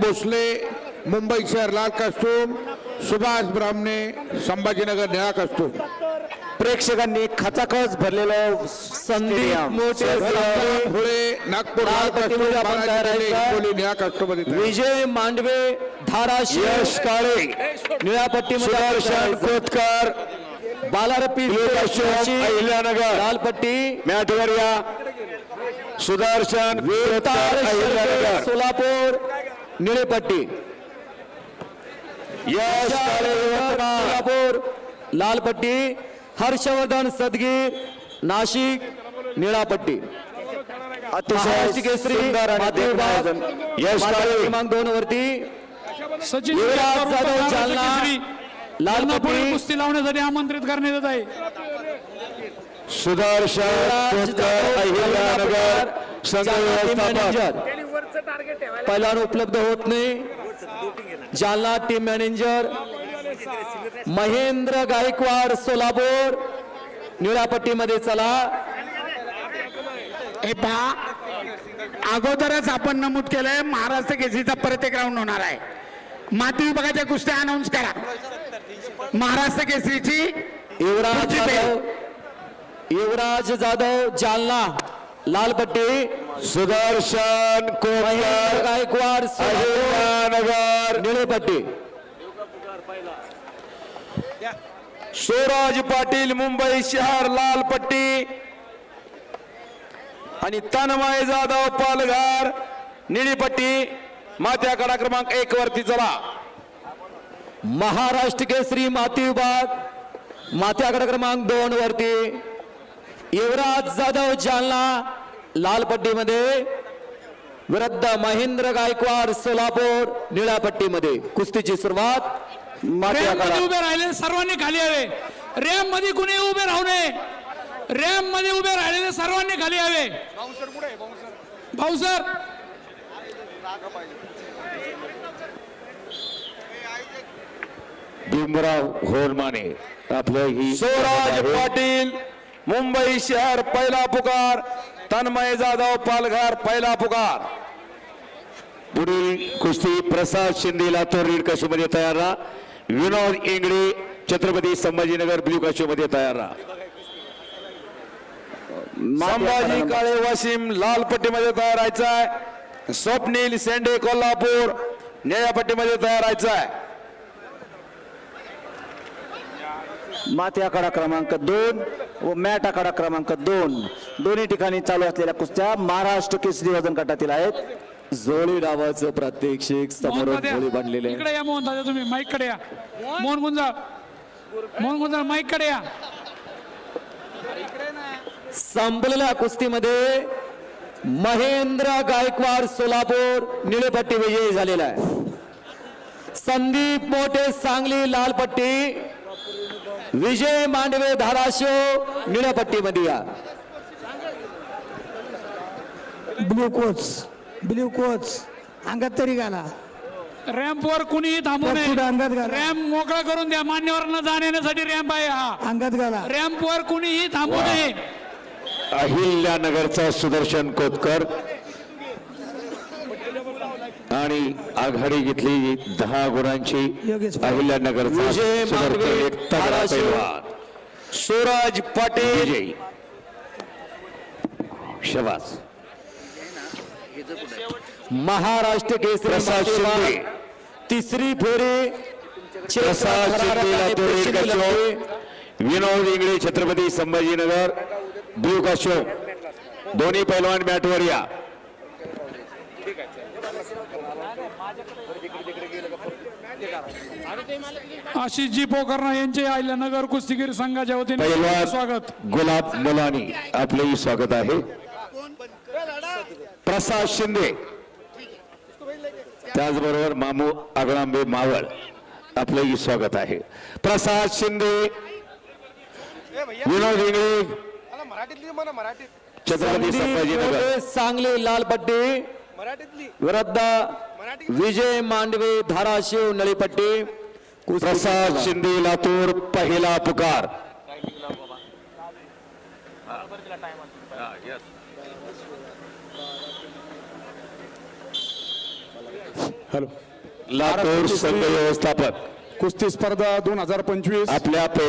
भोसले मुंबई शहर लाल कस्टूम सुभाष ब्राह्मणे संभाजीनगर निळा कस्टूम प्रेक्षकांनी खचाखच भरलेलं संदीप मोठे धुळे नागपूर निळा कस्टूम. विजय मांडवे धाराशिव यश काळे. निळ्या पट्टीमध्ये सुदर्शन खोतकर. बालारपी अहिल्यानगर. लाल पट्टी. मॅटवर या सुदर्शन सोलापूर. निळे पट्टी यश काळे यवतमाळ सोलापूर. लाल पट्टी हर्षवर्धन सदगीर नाशिक निळा पट्टी महाराष्ट्र केसरी सुंदर आणि माती देखणं विभाग, आयोजन. यश माती काळे. क्रमांक दोन वरती. सचिन युवराज केळकर जाधव उपमहाराष्ट्र जालना. केसरी. लाल लालनापुरी पट्टी कुस्ती लावण्यासाठी आमंत्रित करण्यात येत आहे. सुदर्शन संघ व्यवस्थापक. मॅनेजर पहिला उपलब्ध होत नाही. Jalna team manager Mahendra Gaikwad Solapur. निळ्या पट्टीमध्ये चला. हे पहा. अगोदरच आपण नमूद केलंय महाराष्ट्र केसरीचा परत एक राऊंड होणार आहे. माती विभागाच्या कुस्त्या अनाऊन्स करा. महाराष्ट्र केसरीची युवराज युवराज जाधव जालना. लाल पट्टी सुदर्शन खोतकर गायकवाड अहिल्यानगर निळे पट्टी स्वराज पाटील मुंबई शहर लाल पट्टी आणि तन्मय जाधव पालघर. निळी पट्टी मात्याकडा क्रमांक एक वरती चला. महाराष्ट्र केसरी माती विभाग. माथ्याकडे क्रमांक दोन वरती. युवराज जाधव जालना. लाल पट्टीमध्ये विरुद्ध महेंद्र गायकवाड सोलापूर निळ्या पट्टीमध्ये कुस्तीची सुरुवात रॅम माथ्याकडा मध्ये उभे राहिले सर्वांनी खाली यावे. रॅममध्ये कुणी उभे राहू नये? रॅममध्ये उभे राहिलेले सर्वांनी खाली यावे. भाऊ सर भीमराव होरमाने आपलं ही स्वराज पाटील मुंबई शहर पहिला पुकार. तन्मय जाधव पालघर पहिला पुकार. पुढील कुस्ती प्रसाद शिंदे लातूर रीड काशीमध्ये तयार राहा. विनोद इंगळे छत्रपती संभाजीनगर ब्ल्यू काशीमध्ये तयार राहा. संभाजी काळे वाशिम लाल पट्टीमध्ये तयार राहायचं आहे स्वप्नील सेंडे कोल्हापूर निळ्या पट्टीमध्ये तयार राहायचं आहे माती आखाडा क्रमांक दोन व मॅट आखाडा क्रमांक दोन. दोन्ही ठिकाणी चालू असलेल्या कुस्त्या महाराष्ट्र केसरी वजन गटातील आहेत. जोळी डावाचं प्रात्यक्षिक समोर जोळी बांधलेले. इकडे या मोहन दादा तुम्ही. माईककडे या. मोहन गुंजाळ. मोहन गुंजाळ माईककडे या. संपलेल्या कुस्तीमध्ये महेंद्र गायकवाड सोलापूर निळेपट्टी विजयी झालेला आहे. संदीप मोठे सांगली लाल पट्टी विजय मांडवे धाराशिव निळ्या पट्टीमध्ये या ब्ल्यू कोच ब्ल्यू कोच अंगात तरी घाला. रॅम्प वर कुणीही थांबू पुढे अंगात नये घाला. रॅम्प मोकळा करून द्या. मान्यवरांना जाण्यासाठी रॅम्प आहे हा. अंगात घाला. रॅम्प वर कुणीही थांबू नये. अहिल्यानगरचा सुदर्शन कोतकर. आणि आघाडी घेतली दहा गुणांची. पैलवान. स्वराज पाटील. शबास महाराष्ट्र केसरी. तिसरी फेरी. विनोद इंगळे छत्रपती संभाजीनगर. ब्ल्यू काशो दोन्ही पैलवान मॅटवर या. आशिषजी पोकर्णा यांचे अहिल्यानगर कुस्तीगीर संघाच्या वतीने स्वागत. गुलाब मुलानी आपलेही स्वागत आहे. प्रसाद शिंदे. त्याचबरोबर मामू आगळांबे मावळ आपलंही स्वागत आहे. प्रसाद शिंदे. विनोद इंगळे छत्रपती संभाजीनगर. सांगली लाल पट्टी विरुद्ध विजय मांडवे धाराशिव नळीपट्टी. कुस्ती प्रसाद शिंदे लातूर पहिला पुकार. लातूर संघ व्यवस्थापक. कुस्ती स्पर्धा दोन हजार पंचवीस. आपल्या